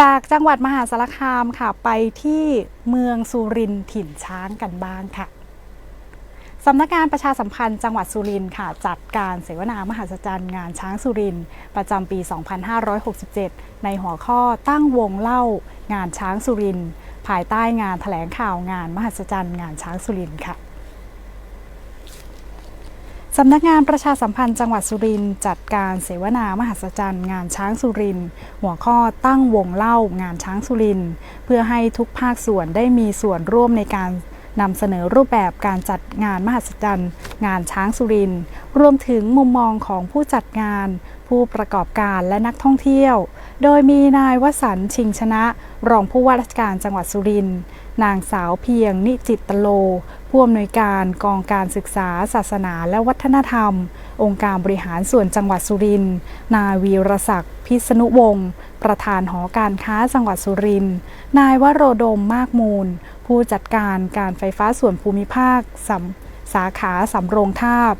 จากจังหวัดมหาสารคามค่ะไปที่เมืองสุรินทร์ถิ่นช้างกันบ้างค่ะสำนักงานประชาสัมพันธ์จังหวัดสุรินทร์ค่ะ จัดการเสวนามหัศจรรย์งานช้างสุรินทร์ประจำปี 2567 ในหัวข้อตั้งวงเล่างานช้างสุรินทร์ภายใต้งานแถลงข่าวงานมหัศจรรย์งานช้างสุรินทร์ค่ะ สำนักงานประชาสัมพันธ์จังหวัดสุรินทร์จัดการเสวนามหัศจรรย์งานช้างสุรินทร์หัวข้อตั้งวงเล่างานช้างสุรินทร์เพื่อให้ทุกภาคส่วนได้มีส่วนร่วมในการนำเสนอรูปแบบการจัดงานมหัศจรรย์ งานช้างสุรินทร์ รวมถึงมุมมองของผู้จัดงาน ผู้ประกอบการและนักท่องเที่ยว โดยมีนายวสันต์ชิงชนะ รองผู้ว่าราชการจังหวัดสุรินทร์นางสาวเพียงนิจิตตโล ผู้อำนวยการกองการศึกษา ศาสนาและวัฒนธรรม องค์การบริหารส่วนจังหวัดสุรินทร์นายวีรศักดิ์พิษณุวงศ์ประธานหอการค้าจังหวัดสุรินทร์นายวโรดมมากมูล ผู้จัดการการไฟฟ้าส่วนภูมิภาคสสาขาสำโรงทาบ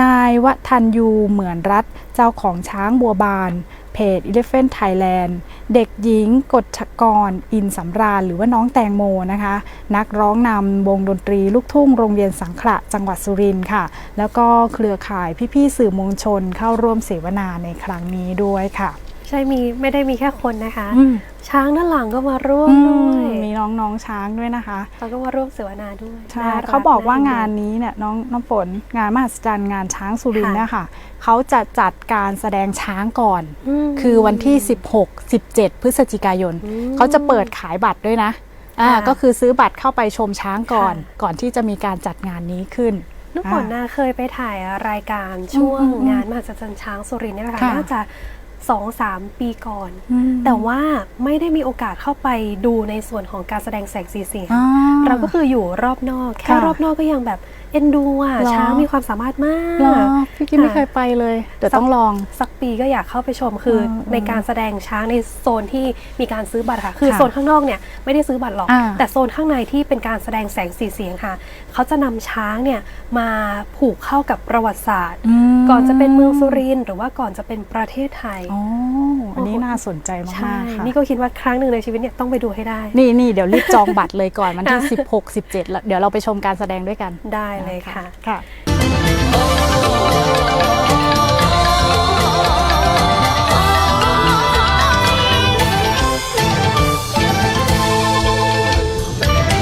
นายวทันยูเหมือนรัฐเจ้าของช้างบัวบานเพจ Elephant Thailand เด็กหญิงกฎชกร อินสำราญ หรือว่าน้องแตงโมนะคะ นักร้องนำวงดนตรีลูกทุ่งโรงเรียนสังขละจังหวัดสุรินทร์ค่ะ แล้วก็เครือข่ายพี่ๆสื่อมวลชนเข้าร่วมเสวนาในครั้งนี้ด้วยค่ะ ใช่มีไม่ได้มีแค่คนนะคะ อืม ช้างด้านหลังก็มาร่วมอืด้วยมมีน้องๆช้างด้วยนะคะเขาก็มาร่วมเสวนาด้วยใช่น่รัเขาบอกว่าน่งานเอ็นี้เนี่ยน้องน้ำฝนงานมหัศจรรย์งานช้างสุรินทร์ค่ะเนี่ยค่ะเขาจะจัดการแสดงช้างก่อนดูมคือวันที่ 16 17 พฤศจิกายน อืมเขาจะเปิดขายบัตรด้วยนะอ่าค่ะก็คือซื้อบัตรเข้าไปชมช้างก่อน ค่ะ ก่อนที่จะมีการจัดงานนี้ขึ้นนุกฝนน่ะเคยไปถ่ายรายการช่วงอืมอืมงานมหัศจรรย์ช้างสุรินทร์เนี่ยแหละค่ะค่ะน่าจะ สองสามปีก่อนอืมแต่ว่าไม่ได้มีโอกาสเข้าไปดูในส่วนของการแสดงแสงสีเสียงอ่เราก็คืออยู่รอบนอก แค่ค่ะรอบนอกก็ยังแบบเอ็นดูอะเหรอ ช้างมีความสามารถมากเหรอพี่กิ๊ฟไม่ค่ะเคยไปเลย เดี๋ยวต้องลอง สักปีก็อยากเข้าไปชมคืออมในการแสดงช้างในโซนที่มีการซื้อบัตรค่ะ คือค่ะโซนข้างนอกเนี่ยไม่ได้ซื้อบัตรหรอก อ่าแต่โซนข้างในที่เป็นการแสดงแสงสีเสียงค่ะ เขาจะนำช้างเนี่ยมาผูกเข้ากับประวัติศาสตร์มก่อนจะเป็นเมืองสุรินทร์หรือว่าก่อนจะเป็นประเทศไทย อ๋ออันนี้น่าสนใจใช่ มากๆค่ะ นี่ก็คิดว่าครั้งหนึ่งในชีวิตเนี่ยต้องไปดูให้ได้ นี่นี่เดี๋ยวรีบจองบัตรเลยก่อนวันที่ 16 17แล้วเดี๋ยวเราไปชมการแสดงด้วยกัน ได้เลยค่ะ ค่ะ